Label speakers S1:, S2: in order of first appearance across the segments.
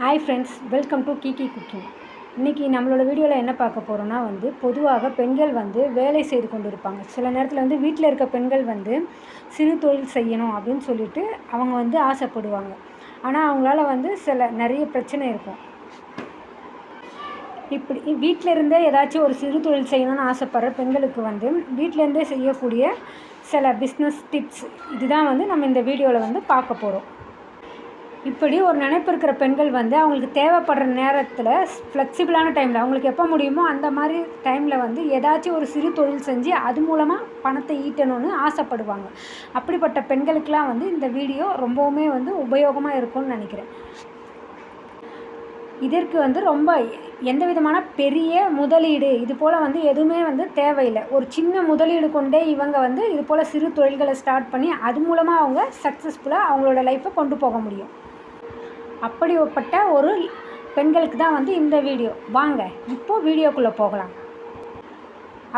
S1: Hi friends welcome to Kiki cooking இன்றைக்கி நம்மளோட வீடியோவில் என்ன பார்க்க போகிறோன்னா வந்து பொதுவாக பெண்கள் வந்து வேலை செய்து கொண்டு இருப்பாங்க சில நேரத்தில் வந்து வீட்டில் இருக்க பெண்கள் வந்து சிறு தொழில் செய்யணும் அப்படின்னு சொல்லிட்டு அவங்க வந்து ஆசைப்படுவாங்க. ஆனால் அவங்களால வந்து சில நிறைய பிரச்சனை இருக்கும். இப்படி வீட்டில் இருந்தே ஏதாச்சும் ஒரு சிறு தொழில் செய்யணும்னு ஆசைப்படுற பெண்களுக்கு வந்து வீட்டிலேருந்தே செய்யக்கூடிய சில பிஸ்னஸ் டிப்ஸ் இதுதான் வந்து நம்ம இந்த வீடியோவில் வந்து பார்க்க போகிறோம் இப்படி ஒரு நினைப்பு இருக்கிற பெண்கள் வந்து அவங்களுக்கு தேவைப்படுற நேரத்தில் ஃப்ளெக்சிபிளான டைமில் அவங்களுக்கு எப்போ முடியுமோ அந்த மாதிரி டைமில் வந்து ஏதாச்சும் ஒரு சிறு தொழில் செஞ்சு அது மூலமாக பணத்தை ஈட்டணும்னு ஆசைப்படுவாங்க. அப்படிப்பட்ட பெண்களுக்கெலாம் வந்து இந்த வீடியோ ரொம்பவுமே வந்து உபயோகமாக இருக்கும்னு நினைக்கிறேன். இதற்கு வந்து ரொம்ப எந்த விதமான பெரிய முதலீடு இது போல் வந்து எதுவுமே வந்து தேவையில்லை. ஒரு சின்ன முதலீடு கொண்டே இவங்க வந்து இது போல் சிறு தொழில்களை ஸ்டார்ட் பண்ணி அது மூலமாக அவங்க சக்ஸஸ்ஃபுல்லாக அவங்களோட லைஃப்பை கொண்டு போக முடியும். அப்படிப்பட்ட ஒரு பெண்களுக்கு தான் வந்து இந்த வீடியோ. வாங்க இப்போது வீடியோக்குள்ளே போகலாம்.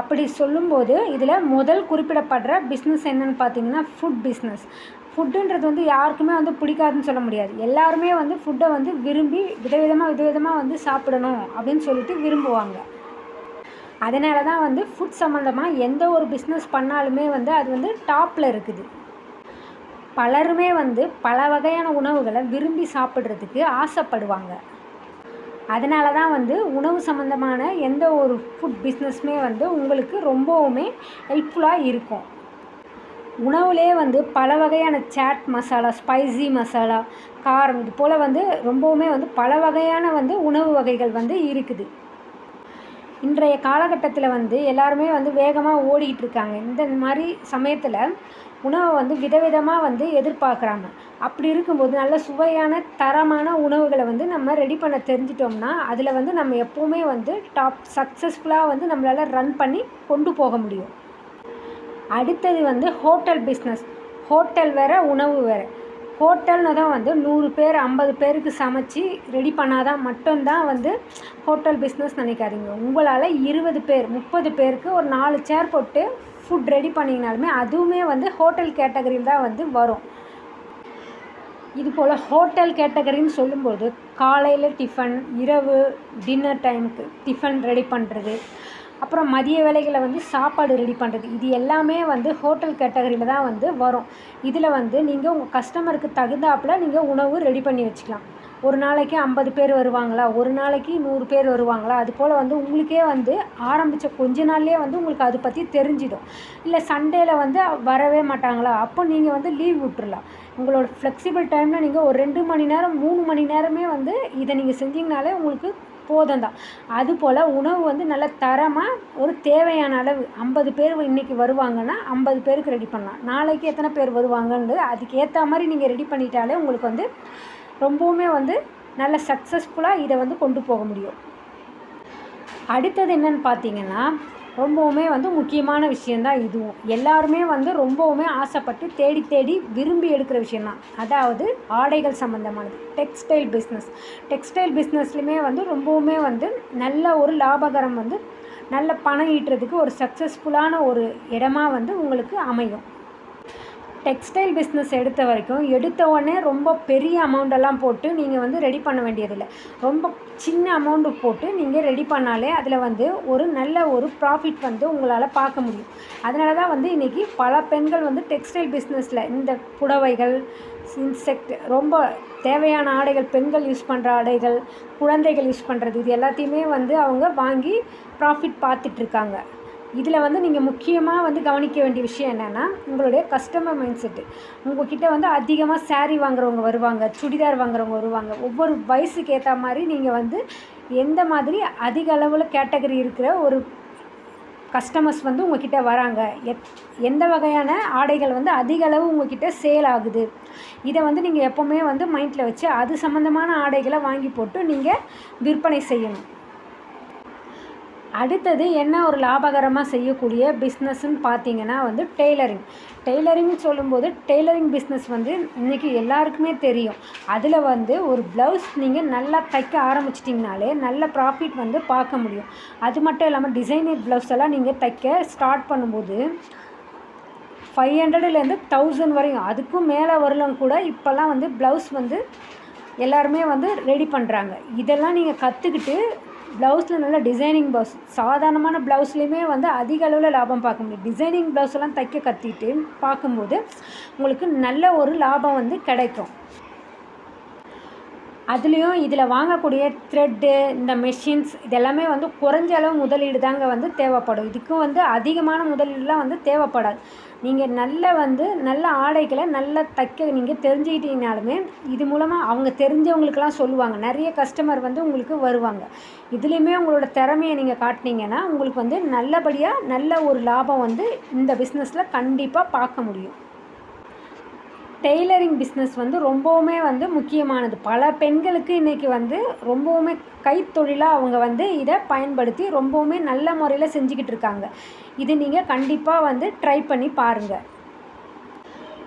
S1: அப்படி சொல்லும்போது இதில் முதல் குறிப்பிடப்படுற பிஸ்னஸ் என்னென்னு பார்த்தீங்கன்னா ஃபுட் பிஸ்னஸ் ஃபுட்டுன்றது வந்து யாருக்குமே வந்து பிடிக்காதுன்னு சொல்ல முடியாது. எல்லாருமே வந்து ஃபுட்டை வந்து விரும்பி விதவிதமாக விதவிதமாக வந்து சாப்பிடணும் அப்படின்னு சொல்லிட்டு விரும்புவாங்க. அதனால தான் வந்து ஃபுட் சம்மந்தமாக எந்த ஒரு பிஸ்னஸ் பண்ணாலுமே வந்து அது வந்து டாப்பில் இருக்குது. பலருமே வந்து பல வகையான உணவுகளை விரும்பி சாப்பிட்றதுக்கு ஆசைப்படுவாங்க. அதனால தான் வந்து உணவு சம்மந்தமான எந்த ஒரு ஃபுட் பிஸ்னஸுமே வந்து உங்களுக்கு ரொம்பவுமே ஹெல்ப்ஃபுல்லாக இருக்கும். உணவுலே வந்து பல வகையான சாட் மசாலா ஸ்பைசி மசாலா காரம் இது போல் வந்து ரொம்பவுமே வந்து பல வகையான வந்து உணவு வகைகள் வந்து இருக்குது. இன்றைய காலகட்டத்தில் வந்து எல்லாருமே வந்து வேகமாக ஓடிக்கிட்டு இருக்காங்க. இந்த மாதிரி சமயத்தில் உணவை வந்து விதவிதமாக வந்து எதிர்பார்க்குறாங்க. அப்படி இருக்கும்போது நல்ல சுவையான தரமான உணவுகளை வந்து நம்ம ரெடி பண்ண தெரிஞ்சிட்டோம்னா அதில் வந்து நம்ம எப்போவுமே வந்து டாப் சக்ஸஸ்ஃபுல்லாக வந்து நம்மளால் ரன் பண்ணி கொண்டு போக முடியும். அடுத்தது வந்து ஹோட்டல் பிஸ்னஸ் ஹோட்டல் வேறு உணவு வேறு. ஹோட்டல்னு தான் வந்து நூறு பேர் ஐம்பது பேருக்கு சமைச்சு ரெடி பண்ணாதான் மட்டும்தான் வந்து ஹோட்டல் பிஸ்னஸ் நினைக்காதீங்க. உங்களால் இருபது பேர் முப்பது பேருக்கு ஒரு நாலு சேர் போட்டு ஃபுட் ரெடி பண்ணிங்கனாலுமே அதுவுமே வந்து ஹோட்டல் கேட்டகரியில் தான் வந்து வரும். இது போல் ஹோட்டல் கேட்டகரின்னு சொல்லும்போது காலையில் டிஃபன் இரவு டின்னர் டைமுக்கு டிஃபன் ரெடி பண்ணுறது அப்புறம் மதிய வேலைகளை வந்து சாப்பாடு ரெடி பண்ணுறது இது எல்லாமே வந்து ஹோட்டல் கேட்டகரியில் தான் வந்து வரும். இதில் வந்து நீங்கள் உங்கள் கஸ்டமருக்கு தகுந்தாப்பில் நீங்கள் உணவு ரெடி பண்ணி வச்சுக்கலாம். ஒரு நாளைக்கு ஐம்பது பேர் வருவாங்களா? ஒரு நாளைக்கு நூறு பேர் வருவாங்களா? அது போல் வந்து உங்களுக்கே வந்து ஆரம்பித்த கொஞ்ச நாள்லேயே வந்து உங்களுக்கு அதை பற்றி தெரிஞ்சிடும். இல்லை சண்டேயில் வந்து வரவே மாட்டாங்களா? அப்போ நீங்கள் வந்து லீவ் விட்டுறலாம். உங்களோட ஃப்ளெக்சிபிள் டைமில் நீங்கள் ஒரு ரெண்டு மணி நேரம் மூணு மணி நேரமே வந்து இதை நீங்கள் செஞ்சிங்கனாலே உங்களுக்கு போதும் தான் அதுபோல் உணவு வந்து நல்ல தரமாக ஒரு தேவையான அளவு ஐம்பது பேர் இன்றைக்கி வருவாங்கன்னா ஐம்பது பேருக்கு ரெடி பண்ணலாம். நாளைக்கு எத்தனை பேர் வருவாங்கன்னு அதுக்கு ஏற்ற மாதிரி நீங்கள் ரெடி பண்ணிட்டாலே உங்களுக்கு வந்து ரொம்பவுமே வந்து நல்ல சக்ஸஸ்ஃபுல்லாக இதை வந்து கொண்டு போக முடியும். அடுத்தது என்னன்னு பார்த்தீங்கன்னா ரொம்பவுமே வந்து முக்கியமான விஷயந்தான் இதுவும். எல்லாருமே வந்து ரொம்பவுமே ஆசைப்பட்டு தேடி தேடி விரும்பி எடுக்கிற விஷயந்தான் அதாவது ஆடைகள் சம்மந்தமானது டெக்ஸ்டைல் பிஸ்னஸ் டெக்ஸ்டைல் பிஸ்னஸ்லையுமே வந்து ரொம்பவுமே வந்து நல்ல ஒரு லாபகரம் வந்து நல்ல பணம் ஈட்டுறதுக்கு ஒரு சக்ஸஸ்ஃபுல்லான ஒரு இடமா வந்து உங்களுக்கு அமையும். டெக்ஸ்டைல் பிஸ்னஸ் எடுத்த வரைக்கும் எடுத்த உடனே ரொம்ப பெரிய அமௌண்டெல்லாம் போட்டு நீங்கள் வந்து ரெடி பண்ண வேண்டியதில்லை. ரொம்ப சின்ன அமௌண்ட்டு போட்டு நீங்கள் ரெடி பண்ணாலே அதில் வந்து ஒரு நல்ல ஒரு ப்ராஃபிட் வந்து உங்களால் பார்க்க முடியும். அதனால தான் வந்து இன்றைக்கி பல பெண்கள் வந்து டெக்ஸ்டைல் பிஸ்னஸில் இந்த புடவைகள் இன்செக்ட் ரொம்ப தேவையான ஆடைகள் பெண்கள் யூஸ் பண்ணுற ஆடைகள் குழந்தைகள் யூஸ் பண்ணுறது இது எல்லாத்தையுமே வந்து அவங்க வாங்கி ப்ராஃபிட் பார்த்துட்ருக்காங்க இதில் வந்து நீங்கள் முக்கியமாக வந்து கவனிக்க வேண்டிய விஷயம் என்னென்னா உங்களுடைய கஸ்டமர் மைண்ட் செட்டு உங்கள்கிட்ட வந்து அதிகமாக சேரீ வாங்குறவங்க வருவாங்க சுடிதார் வாங்குறவங்க வருவாங்க. ஒவ்வொரு வயசுக்கு ஏற்ற மாதிரி நீங்கள் வந்து எந்த மாதிரி அதிக அளவில் கேட்டகரி இருக்கிற ஒரு கஸ்டமர்ஸ் வந்து உங்ககிட்ட வராங்க. எத் எந்த வகையான ஆடைகள் வந்து அதிக அளவு உங்ககிட்ட சேல் ஆகுது. இதை வந்து நீங்கள் எப்போவுமே வந்து மைண்டில் வச்சு அது சம்மந்தமான ஆடைகளை வாங்கி போட்டு நீங்கள் விற்பனை செய்யணும். அடுத்தது என்ன ஒரு லாபகரமாக செய்யக்கூடிய பிஸ்னஸ்ன்னு பார்த்தீங்கன்னா வந்து டெய்லரிங் டெய்லரிங் சொல்லும்போது டெய்லரிங் பிஸ்னஸ் வந்து இன்றைக்கி எல்லாருக்குமே தெரியும். அதில் வந்து ஒரு ப்ளவுஸ் நீங்கள் நல்லா தைக்க ஆரம்பிச்சிட்டிங்கனாலே நல்ல ப்ராஃபிட் வந்து பார்க்க முடியும். அது மட்டும் இல்லாமல் டிசைனர் ப்ளவுஸ் எல்லாம் நீங்கள் தைக்க ஸ்டார்ட் பண்ணும்போது ஃபைவ் ஹண்ட்ரட்லேருந்து தௌசண்ட் வரையும் அதுக்கும் மேலே வரலாம் கூட இப்போல்லாம் வந்து ப்ளவுஸ் வந்து எல்லாருமே வந்து ரெடி பண்ணுறாங்க இதெல்லாம் நீங்கள் கற்றுக்கிட்டு ப்ளவுஸில் நல்ல டிசைனிங் ப்ளவுஸ் சாதாரணமான ப்ளவுஸ்லேயுமே வந்து அதிக அளவில் லாபம் பார்க்க முடியும். டிசைனிங் ப்ளவுஸ் எல்லாம் தைக்க கற்றுக்கிட்டு பார்க்கும்போது உங்களுக்கு நல்ல ஒரு லாபம் வந்து கிடைக்கும். அதுலேயும் இதில் வாங்கக்கூடிய த்ரெட்டு இந்த மெஷின்ஸ் இதெல்லாமே வந்து குறைஞ்ச அளவு முதலீடு தாங்க வந்து தேவைப்படும். இதுக்கும் வந்து அதிகமான முதலீடுலாம் வந்து தேவைப்படாது. நீங்கள் நல்ல வந்து நல்ல ஆடைகளை நல்லா தைக்க நீங்கள் தெரிஞ்சுக்கிட்டீங்கனாலுமே இது மூலமாக அவங்க தெரிஞ்சவங்களுக்கெல்லாம் சொல்லுவாங்க. நிறைய கஸ்டமர் வந்து உங்களுக்கு வருவாங்க. இதுலேயுமே உங்களோட திறமையை நீங்கள் காட்டினீங்கன்னா உங்களுக்கு வந்து நல்லபடியாக நல்ல ஒரு லாபம் வந்து இந்த பிஸ்னஸில் கண்டிப்பாக பார்க்க முடியும். டெய்லரிங் பிஸ்னஸ் வந்து ரொம்பவுமே வந்து முக்கியமானது. பல பெண்களுக்கு இன்றைக்கி வந்து ரொம்பவுமே கைத்தொழிலாக அவங்க வந்து இதை பயன்படுத்தி ரொம்பவுமே நல்ல முறையில் செஞ்சுக்கிட்டு இருக்காங்க. இது நீங்கள் கண்டிப்பாக வந்து ட்ரை பண்ணி பாருங்கள்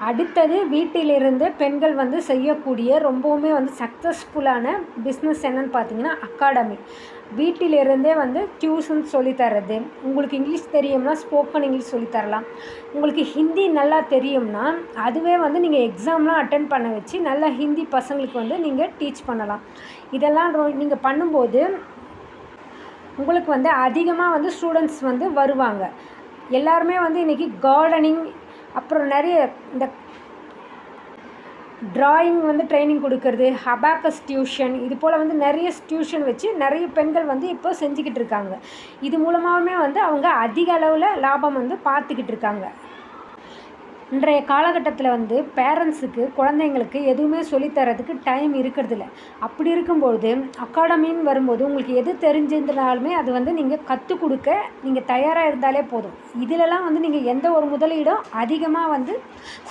S1: அடுத்தது வீட்டிலிருந்து பெண்கள் வந்து செய்யக்கூடிய ரொம்பவுமே வந்து சக்ஸஸ்ஃபுல்லான பிஸ்னஸ் என்னன்னு பார்த்தீங்கன்னா அகாடமி வீட்டிலிருந்தே வந்து டியூஷன் சொல்லித்தரது உங்களுக்கு இங்கிலீஷ் தெரியும்னா ஸ்போக்கன் இங்கிலீஷ் சொல்லித்தரலாம் உங்களுக்கு ஹிந்தி நல்லா தெரியும்னா அதுவே வந்து நீங்கள் எக்ஸாம்லாம் அட்டன் பண்ண வச்சு நல்லா ஹிந்தி பசங்களுக்கு வந்து நீங்கள் டீச் பண்ணலாம். இதெல்லாம் ரொ நீங்கள் பண்ணும்போது உங்களுக்கு வந்து அதிகமாக வந்து ஸ்டூடெண்ட்ஸ் வந்து வருவாங்க. எல்லாருமே வந்து இன்றைக்கி கார்டனிங் அப்புறம் நிறைய இந்த ட்ராயிங் வந்து ட்ரைனிங் கொடுக்கறது ஹபாக்கஸ் டியூஷன் இது போல் வந்து நிறைய டியூஷன் வச்சு நிறைய பெண்கள் வந்து இப்போ செஞ்சுக்கிட்டு இருக்காங்க. இது மூலமாகவுமே வந்து அவங்க அதிக அளவில் லாபம் வந்து பார்த்துக்கிட்டு இருக்காங்க. இன்றைய காலகட்டத்தில் வந்து பேரண்ட்ஸுக்கு குழந்தைங்களுக்கு எதுவுமே சொல்லித்தரதுக்கு டைம் இருக்கிறதில்ல. அப்படி இருக்கும்பொழுது அகாடமின்னு வரும்போது உங்களுக்கு எது தெரிஞ்சிருந்தாலுமே அது வந்து நீங்கள் கற்றுக் கொடுக்க நீங்கள் தயாராக இருந்தாலே போதும். இதிலலாம் வந்து நீங்கள் எந்த ஒரு முதலீடும் அதிகமாக வந்து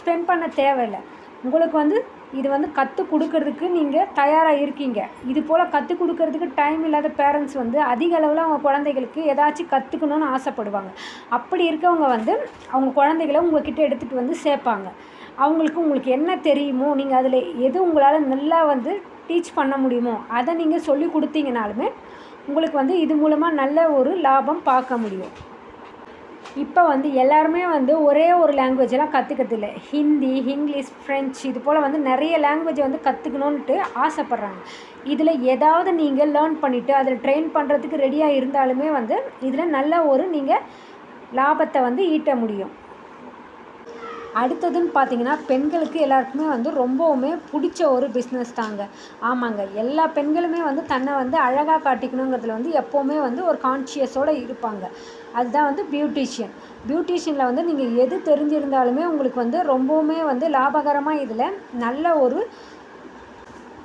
S1: ஸ்பெண்ட் பண்ண தேவையில்லை. உங்களுக்கு வந்து இது வந்து கற்றுக் கொடுக்கறதுக்கு நீங்கள் தயாராக இருக்கீங்க. இது போல் கற்றுக் கொடுக்கறதுக்கு டைம் இல்லாத பேரண்ட்ஸ் வந்து அதிக அளவில் அவங்க குழந்தைகளுக்கு ஏதாச்சும் கற்றுக்கணுன்னு ஆசைப்படுவாங்க. அப்படி இருக்கவங்க வந்து அவங்க குழந்தைகளை உங்கள்கிட்ட எடுத்துகிட்டு வந்து சேர்ப்பாங்க. அவங்களுக்கு உங்களுக்கு என்ன தெரியுமோ நீங்கள் அதில் எது உங்களால் நல்லா வந்து டீச் பண்ண முடியுமோ அதை நீங்கள் சொல்லி கொடுத்தீங்கனாலுமே உங்களுக்கு வந்து இது மூலமாக நல்ல ஒரு லாபம் பார்க்க முடியும். இப்போ வந்து எல்லாருமே வந்து ஒரே ஒரு லாங்குவேஜெல்லாம் கற்றுக்கிறதில்ல ஹிந்தி இங்கிலீஷ் ஃப்ரெஞ்ச் இது போல் வந்து நிறைய லாங்குவேஜை வந்து கற்றுக்கணுன்ட்டு ஆசைப்பட்றாங்க. இதில் ஏதாவது நீங்கள் லேர்ன் பண்ணிவிட்டு அதில் ட்ரெயின் பண்ணுறதுக்கு ரெடியாக இருந்தாலுமே வந்து இதில் நல்ல ஒரு நீங்கள் லாபத்தை வந்து ஈட்ட முடியும். அடுத்ததுன்னு பார்த்தீங்கன்னா பெண்களுக்கு எல்லாருக்குமே வந்து ரொம்பவுமே பிடிச்ச ஒரு பிஸ்னஸ் தாங்க. ஆமாங்க. எல்லா பெண்களுமே வந்து தன்னை வந்து அழகாக காட்டிக்கணுங்கிறதுல வந்து எப்போவுமே வந்து ஒரு கான்ஷியஸோடு இருப்பாங்க. அதுதான் வந்து பியூட்டிஷியன் பியூட்டிஷியனில் வந்து நீங்கள் எது தெரிஞ்சிருந்தாலுமே உங்களுக்கு வந்து ரொம்பவுமே வந்து லாபகரமாக இதில் நல்ல ஒரு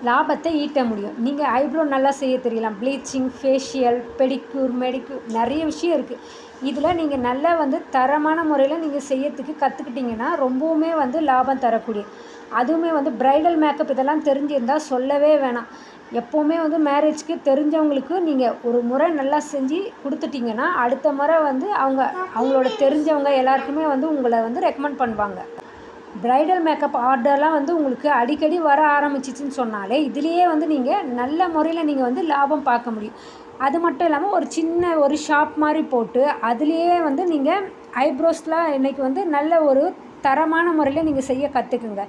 S1: லாபத்தை ஈட்ட முடியும். நீங்கள் ஐப்ரோ நல்லா செய்ய தெரியலாம். ப்ளீச்சிங் ஃபேஷியல் பெடிக்யூர் மெடிக்யூர் நிறைய விஷயம் இருக்குது இதில் நீங்கள் நல்லா வந்து தரமான முறையில் நீங்கள் செய்யறதுக்கு கற்றுக்கிட்டிங்கன்னா ரொம்பவுமே வந்து லாபம் தரக்கூடிய. அதுவுமே வந்து ப்ரைடல் மேக்கப் இதெல்லாம் தெரிஞ்சிருந்தால் சொல்லவே வேணாம். எப்போவுமே வந்து மேரேஜ்க்கு தெரிஞ்சவங்களுக்கு நீங்கள் ஒரு முறை நல்லா செஞ்சு கொடுத்துட்டிங்கன்னா அடுத்த முறை வந்து அவங்க அவங்களோட தெரிஞ்சவங்க எல்லாருக்குமே வந்து உங்களை வந்து ரெக்கமெண்ட் பண்ணுவாங்க. ப்ரைடல் மேக்கப் ஆர்டர்லாம் வந்து உங்களுக்கு அடிக்கடி வர ஆரம்பிச்சிச்சின்னு சொன்னாலே இதுலேயே வந்து நீங்கள் நல்ல முறையில் நீங்கள் வந்து லாபம் பார்க்க முடியும். அது மட்டும் இல்லாமல் ஒரு சின்ன ஒரு ஷாப் மாதிரி போட்டு அதுலேயே வந்து நீங்கள் ஐப்ரோஸ்லாம் இன்றைக்கி வந்து நல்ல ஒரு தரமான முறையில் நீங்கள் செய்ய கற்றுக்குங்க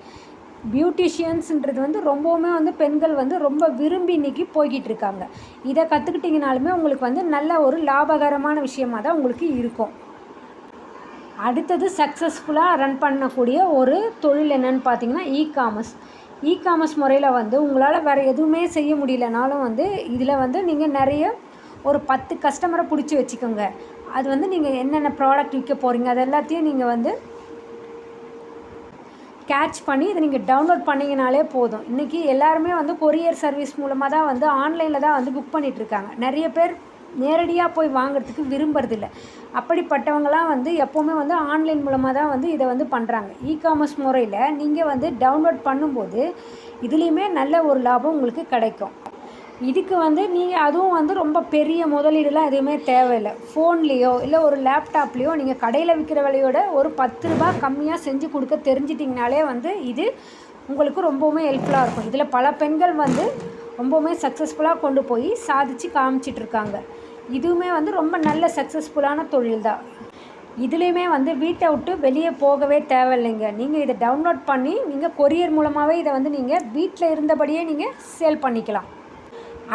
S1: பியூட்டிஷியன்ஸுன்றது வந்து ரொம்பவுமே வந்து பெண்கள் வந்து ரொம்ப விரும்பி இன்றைக்கி போய்கிட்டு இருக்காங்க. இதை கற்றுக்கிட்டிங்கனாலுமே உங்களுக்கு வந்து நல்ல ஒரு லாபகரமான விஷயமாக தான் உங்களுக்கு இருக்கும். அடுத்தது சக்ஸஸ்ஃபுல்லாக ரன் பண்ணக்கூடிய ஒரு தொழில் என்னன்னு பார்த்தீங்கன்னா இ காமர்ஸ் இ காமர்ஸ் முறையில் வந்து உங்களால் வேறு எதுவுமே செய்ய முடியலனாலும் வந்து இதில் வந்து நீங்கள் நிறைய ஒரு பத்து கஸ்டமரை பிடிச்சி வச்சுக்கோங்க. அது வந்து நீங்கள் என்னென்ன ப்ராடக்ட் விற்க போகிறீங்க அது எல்லாத்தையும் நீங்கள் வந்து கேட்ச் பண்ணி இதை நீங்கள் டவுன்லோட் பண்ணிங்கனாலே போதும். இன்றைக்கி எல்லாருமே வந்து கொரியர் சர்வீஸ் மூலமாக தான் வந்து ஆன்லைனில் தான் வந்து புக் பண்ணிகிட்ருக்காங்க நிறைய பேர் நேரடியாக போய் வாங்குறதுக்கு விரும்புறதில்ல. அப்படிப்பட்டவங்களாம் வந்து எப்போவுமே வந்து ஆன்லைன் மூலமாக தான் வந்து இதை வந்து பண்ணுறாங்க இ காமர்ஸ் முறையில் நீங்கள் வந்து டவுன்லோட் பண்ணும்போது இதுலேயுமே நல்ல ஒரு லாபம் உங்களுக்கு கிடைக்கும். இதுக்கு வந்து நீங்கள் அதுவும் வந்து ரொம்ப பெரிய முதலீடுலாம் எதுவுமே தேவையில்லை. ஃபோன்லேயோ இல்லை ஒரு லேப்டாப்லேயோ நீங்கள் கடையில் விற்கிற விலையோட ஒரு பத்து ரூபா கம்மியாக செஞ்சு கொடுக்க தெரிஞ்சிட்டிங்கனாலே வந்து இது உங்களுக்கு ரொம்பவுமே ஹெல்ப்ஃபுல்லாக இருக்கும். இதில் பல பெண்கள் வந்து ரொம்பவுமே சக்ஸஸ்ஃபுல்லாக கொண்டு போய் சாதித்து காமிச்சிட்ருக்காங்க இதுவுமே வந்து ரொம்ப நல்ல சக்ஸஸ்ஃபுல்லான தொழில் தான் இதுலேயுமே வந்து வீட்டை விட்டு வெளியே போகவே தேவையில்லைங்க. நீங்கள் இதை டவுன்லோட் பண்ணி நீங்கள் கொரியர் மூலமாகவே இதை வந்து நீங்கள் வீட்டில் இருந்தபடியே நீங்கள் சேல் பண்ணிக்கலாம்.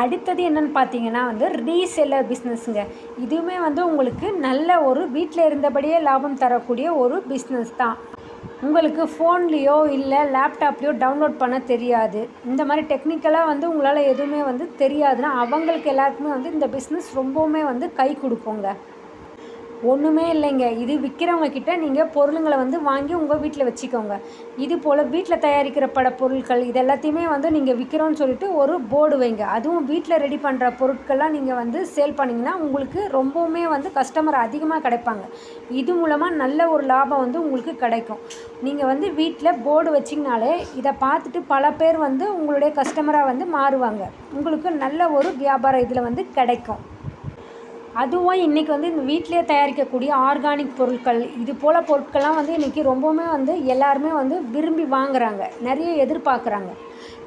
S1: அடுத்தது என்னென்னு பார்த்தீங்கன்னா வந்து ரீசெல்லர் பிஸ்னஸ்ங்க இதுவுமே வந்து உங்களுக்கு நல்ல ஒரு வீட்டில் இருந்தபடியே லாபம் தரக்கூடிய ஒரு பிஸ்னஸ் தான். உங்களுக்கு ஃபோன்லேயோ இல்லை லேப்டாப்லேயோ டவுன்லோட் பண்ண தெரியாது. இந்த மாதிரி டெக்னிக்கலாக வந்து உங்களால் எதுவுமே வந்து தெரியாதுன்னா அவங்களுக்கு எல்லாருக்குமே வந்து இந்த பிஸ்னஸ் ரொம்பவுமே வந்து கை கொடுக்குங்க. ஒன்றுமே இல்லைங்க. இது விற்கிறவங்க கிட்ட நீங்கள் பொருளுங்களை வந்து வாங்கி உங்கள் வீட்டில் வச்சுக்கோங்க. இது போல் வீட்டில் தயாரிக்கிற பட பொருட்கள் இது எல்லாத்தையுமே வந்து நீங்கள் விற்கிறோன்னு சொல்லிட்டு ஒரு போர்டு வைங்க. அதுவும் வீட்டில் ரெடி பண்ணுற பொருட்கள்லாம் நீங்கள் வந்து சேல் பண்ணிங்கன்னா உங்களுக்கு ரொம்பவுமே வந்து கஸ்டமர் அதிகமாக கிடைப்பாங்க. இது மூலமாக நல்ல ஒரு லாபம் வந்து உங்களுக்கு கிடைக்கும். நீங்கள் வந்து வீட்டில் போர்டு வச்சிங்கனாலே இதை பார்த்துட்டு பல பேர் வந்து உங்களுடைய கஸ்டமராக வந்து மாறுவாங்க. உங்களுக்கு நல்ல ஒரு வியாபாரம் இதில் வந்து கிடைக்கும். அதுவும் இன்றைக்கி வந்து இந்த வீட்டிலே தயாரிக்கக்கூடிய ஆர்கானிக் பொருட்கள் இது போல் பொருட்கள்லாம் வந்து இன்றைக்கி ரொம்பவுமே வந்து எல்லாருமே வந்து விரும்பி வாங்குறாங்க. நிறைய எதிர்பார்க்குறாங்க.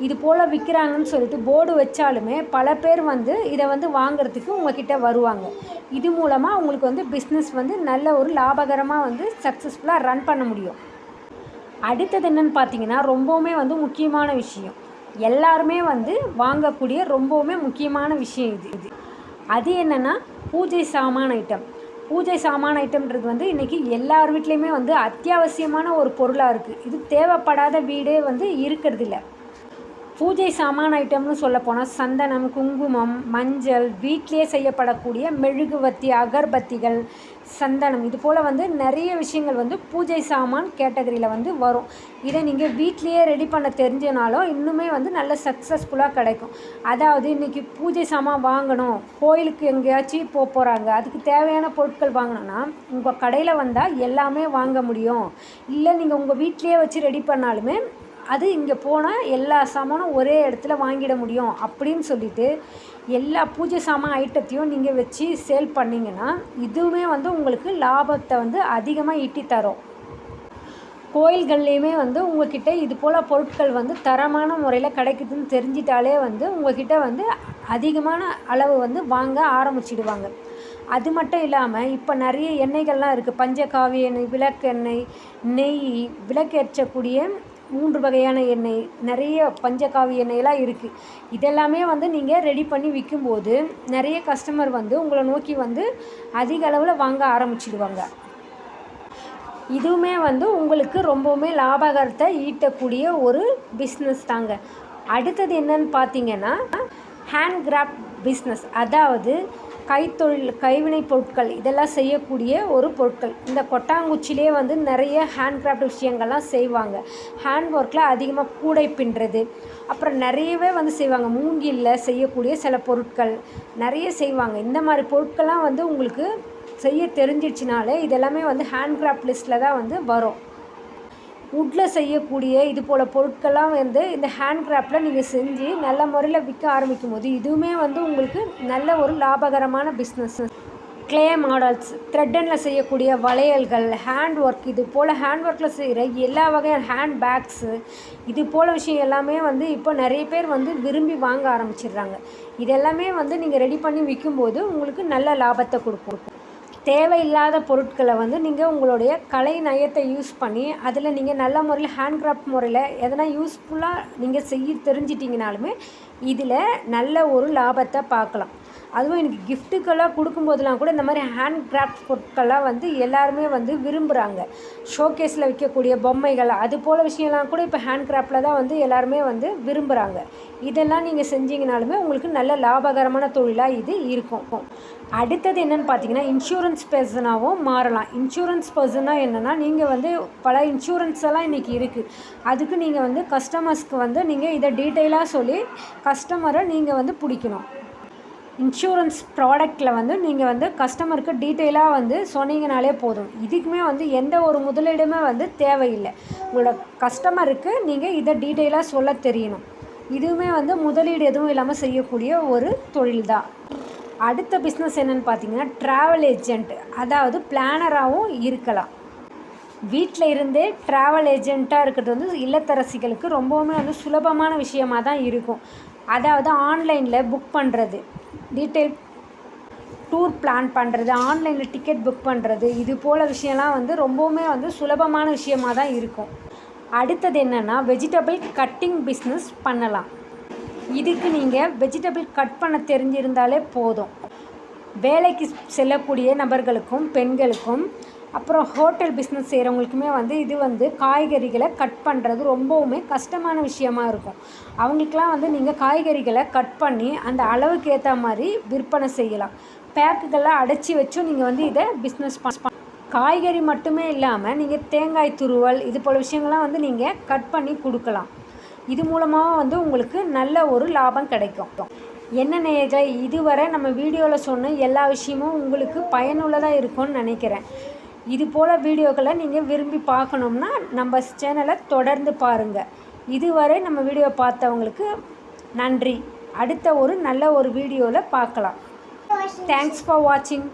S1: இது போல் விற்கிறாங்கன்னு சொல்லிட்டு போர்டு வச்சாலுமே பல பேர் வந்து இதை வந்து வாங்குறதுக்கு உங்ககிட்ட வருவாங்க. இது மூலமாக உங்களுக்கு வந்து பிஸ்னஸ் வந்து நல்ல ஒரு லாபகரமாக வந்து சக்ஸஸ்ஃபுல்லாக ரன் பண்ண முடியும். அடுத்தது என்னென்னு பார்த்தீங்கன்னா ரொம்பவுமே வந்து முக்கியமான விஷயம். எல்லாருமே வந்து வாங்கக்கூடிய ரொம்பவுமே முக்கியமான விஷயம் இது இது. அது என்னென்னா பூஜை சாமான் ஐட்டம் பூஜை சாமான் ஐட்டம்ன்றது வந்து இன்றைக்கி எல்லார் வீட்லேயுமே வந்து அத்தியாவசியமான ஒரு பொருளாக இருக்குது இது தேவைப்படாத வீடே வந்து இருக்கிறதில்ல. பூஜை சாமான் ஐட்டம்னு சொல்ல போனால் சந்தனம் குங்குமம் மஞ்சள் வீட்டிலே செய்யப்படக்கூடிய மெழுகுவத்தி அகர்பத்திகள் சந்தனம். இது போல் வந்து நிறைய விஷயங்கள் வந்து பூஜை சாமான் கேட்டகரியில் வந்து வரும். இதை நீங்கள் வீட்லேயே ரெடி பண்ண தெரிஞ்சனாலும் இன்னுமே வந்து நல்ல சக்ஸஸ்ஃபுல்லாக கிடைக்கும். அதாவது இன்றைக்கி பூஜை சாமான் வாங்கணும். கோயிலுக்கு எங்கேயாச்சும் போக போகிறாங்க அதுக்கு தேவையான பொருட்கள் வாங்கணும்னா உங்கள் கடையில் வந்தால் எல்லாமே வாங்க முடியும். இல்லை நீங்கள் உங்கள் வீட்லேயே வச்சு ரெடி பண்ணாலுமே அது இங்கே போனால் எல்லா சாமானும் ஒரே இடத்துல வாங்கிட முடியும் அப்படின்னு சொல்லிட்டு எல்லா பூஜை சாமான் ஐட்டத்தையும் நீங்கள் வச்சு சேல் பண்ணிங்கன்னா இதுவுமே வந்து உங்களுக்கு லாபத்தை வந்து அதிகமாக ஈட்டி தரும். கோயில்கள்லேயுமே வந்து உங்கள்கிட்ட இது போல் பொருட்கள் வந்து தரமான முறையில் கிடைக்குதுன்னு தெரிஞ்சிட்டாலே வந்து உங்கள்கிட்ட வந்து அதிகமான அளவு வந்து வாங்க ஆரம்பிச்சிடுவாங்க. அது மட்டும் இல்லாமல் இப்போ நிறைய எண்ணெய்கள்லாம் இருக்குது பஞ்சகாவிய எண்ணெய் விளக்கெண்ணெய் நெய் விளக்கேற்றக்கூடிய மூன்று வகையான எண்ணெய் நிறைய பஞ்சகாவி எண்ணெயெல்லாம் இருக்குது இதெல்லாமே வந்து நீங்கள் ரெடி பண்ணி விற்கும்போது நிறைய கஸ்டமர் வந்து உங்களை நோக்கி வந்து அதிக அளவில் வாங்க ஆரம்பிச்சிடுவாங்க. இதுவுமே வந்து உங்களுக்கு ரொம்பவுமே லாபகரத்தை ஈட்டக்கூடிய ஒரு பிஸ்னஸ் தாங்க. அடுத்தது என்னன்னு பார்த்தீங்கன்னா ஹேண்ட் கிராஃப்ட் பிஸ்னஸ் அதாவது கைத்தொழில் கைவினை பொருட்கள் இதெல்லாம் செய்யக்கூடிய ஒரு பொருட்கள். இந்த கொட்டாங்குச்சிலே வந்து நிறைய ஹேண்ட் கிராஃப்ட் விஷயங்கள்லாம் செய்வாங்க. ஹேண்ட் ஒர்க்கில் அதிகமாக கூடை பின்னுறது. அப்புறம் நிறையவே வந்து செய்வாங்க. மூங்கிலில் செய்யக்கூடிய சில பொருட்கள் நிறைய செய்வாங்க. இந்த மாதிரி பொருட்கள்லாம் வந்து உங்களுக்கு செய்ய தெரிஞ்சிடுச்சினாலே இதெல்லாமே வந்து ஹேண்ட் கிராஃப்ட் லிஸ்ட்டில் தான் வந்து வரும். வுட்டில் செய்யக்கூடிய இது போல் பொருட்கள்லாம் வந்து இந்த ஹேண்ட் கிராஃப்டில் நீங்கள் செஞ்சு நல்ல முறையில் விற்க ஆரம்பிக்கும் போது இதுவுமே வந்து உங்களுக்கு நல்ல ஒரு லாபகரமான பிஸ்னஸ் க்ளே மாடல்ஸ் த்ரெட்டனில் செய்யக்கூடிய வளையல்கள் ஹேண்ட் ஒர்க் இது போல் ஹேண்ட் ஒர்க்கில் செய்கிற எல்லா வகையான ஹேண்ட் பேக்ஸு இது போல் விஷயம் எல்லாமே வந்து இப்போ நிறைய பேர் வந்து விரும்பி வாங்க ஆரம்பிச்சிடுறாங்க. இது எல்லாமே வந்து நீங்கள் ரெடி பண்ணி விற்கும்போது உங்களுக்கு நல்ல லாபத்தை கொடுக்கும். தேவையில்லாத பொருட்களை வந்து நீங்கள் உங்களுடைய கலை நயத்தை யூஸ் பண்ணி அதில் நீங்கள் நல்ல முறையில் ஹேண்ட் கிராஃப்ட் முறையில் எதனா யூஸ்ஃபுல்லாக நீங்கள் செய்ய தெரிஞ்சிட்டிங்கனாலுமே இதில் நல்ல ஒரு லாபத்தை பார்க்கலாம். அதுவும் எனக்கு கிஃப்ட்டுக்கெல்லாம் கொடுக்கும்போதெல்லாம் கூட இந்த மாதிரி ஹேண்ட் கிராஃப்ட் பொருட்கள்லாம் வந்து எல்லாருமே வந்து விரும்புகிறாங்க ஷோகேஸில் விற்கக்கூடிய பொம்மைகள் அது போல் விஷயம்லாம் கூட இப்போ ஹேண்ட் கிராஃப்டில் தான் வந்து எல்லாருமே வந்து விரும்புகிறாங்க இதெல்லாம் நீங்கள் செஞ்சீங்கனாலுமே உங்களுக்கு நல்ல லாபகரமான தொழிலாக இது இருக்கும். அடுத்தது என்னென்னு பார்த்தீங்கன்னா இன்சூரன்ஸ் பர்சனாகவும் மாறலாம். இன்சூரன்ஸ் பர்சனாக என்னென்னா நீங்கள் வந்து பல இன்சூரன்ஸ் எல்லாம் இன்றைக்கி இருக்குது அதுக்கு நீங்கள் வந்து கஸ்டமர்ஸ்க்கு வந்து நீங்கள் இதை டீட்டெயிலாக சொல்லி கஸ்டமரை நீங்கள் வந்து பிடிக்கணும். இன்சூரன்ஸ் ப்ராடக்டில் வந்து நீங்கள் வந்து கஸ்டமருக்கு டீட்டெயிலாக வந்து சொன்னீங்கனாலே போதும். இதுக்குமே வந்து எந்த ஒரு முதலீடுமே வந்து தேவையில்லை. உங்களோட கஸ்டமருக்கு நீங்கள் இதை டீட்டெயிலாக சொல்ல தெரியணும். இதுவுமே வந்து முதலீடு எதுவும் இல்லாமல் செய்யக்கூடிய ஒரு தொழில் தான். அடுத்த பிஸ்னஸ் என்னென்னு பார்த்தீங்கன்னா ட்ராவல் ஏஜெண்ட் அதாவது பிளானராகவும் இருக்கலாம். வீட்டில் இருந்தே ட்ராவல் ஏஜெண்ட்டாக இருக்கிறது வந்து இல்லத்தரசிகளுக்கு ரொம்பவுமே வந்து சுலபமான விஷயமாக தான் இருக்கும். அதாவது ஆன்லைனில் புக் பண்ணுறது டீட்டெயில் டூர் பிளான் பண்ணுறது ஆன்லைனில் டிக்கெட் புக் பண்ணுறது இது போல் விஷயம்லாம் வந்து ரொம்பவுமே வந்து சுலபமான விஷயமாக தான் இருக்கும். அடுத்தது என்னென்னா வெஜிடபிள் கட்டிங் பிஸ்னஸ் பண்ணலாம். இதுக்கு நீங்கள் வெஜிடபிள் கட் பண்ண தெரிஞ்சிருந்தாலே போதும். வேலைக்கு செல்லக்கூடிய நபர்களுக்கும் பெண்களுக்கும் அப்புறம் ஹோட்டல் பிஸ்னஸ் செய்கிறவங்களுக்குமே வந்து இது வந்து காய்கறிகளை கட் பண்ணுறது ரொம்பவுமே கஷ்டமான விஷயமா இருக்கும். அவங்களுக்கெலாம் வந்து நீங்கள் காய்கறிகளை கட் பண்ணி அந்த அளவுக்கு ஏற்ற மாதிரி விற்பனை செய்யலாம். பேக்குகளை அடைச்சி வச்சும் நீங்கள் வந்து இதை பிஸ்னஸ் பண்ண காய்கறி மட்டுமே இல்லாமல் நீங்கள் தேங்காய் துருவல் இது போல் விஷயங்கள்லாம் வந்து நீங்கள் கட் பண்ணி கொடுக்கலாம். இது மூலமாக வந்து உங்களுக்கு நல்ல ஒரு லாபம் கிடைக்கும். என்ன நேயர்களே இதுவரை நம்ம வீடியோவில் சொன்ன எல்லா விஷயமும் உங்களுக்கு பயனுள்ளதாக இருக்கும்னு நினைக்கிறேன். இது போல் வீடியோக்களை நீங்கள் விரும்பி பார்க்கணும்னா நம்ம சேனலை தொடர்ந்து பாருங்கள் இதுவரை நம்ம வீடியோ பார்த்தவங்களுக்கு நன்றி. அடுத்த ஒரு நல்ல ஒரு வீடியோவில் பார்க்கலாம். தேங்க்ஸ் ஃபார் வாட்சிங்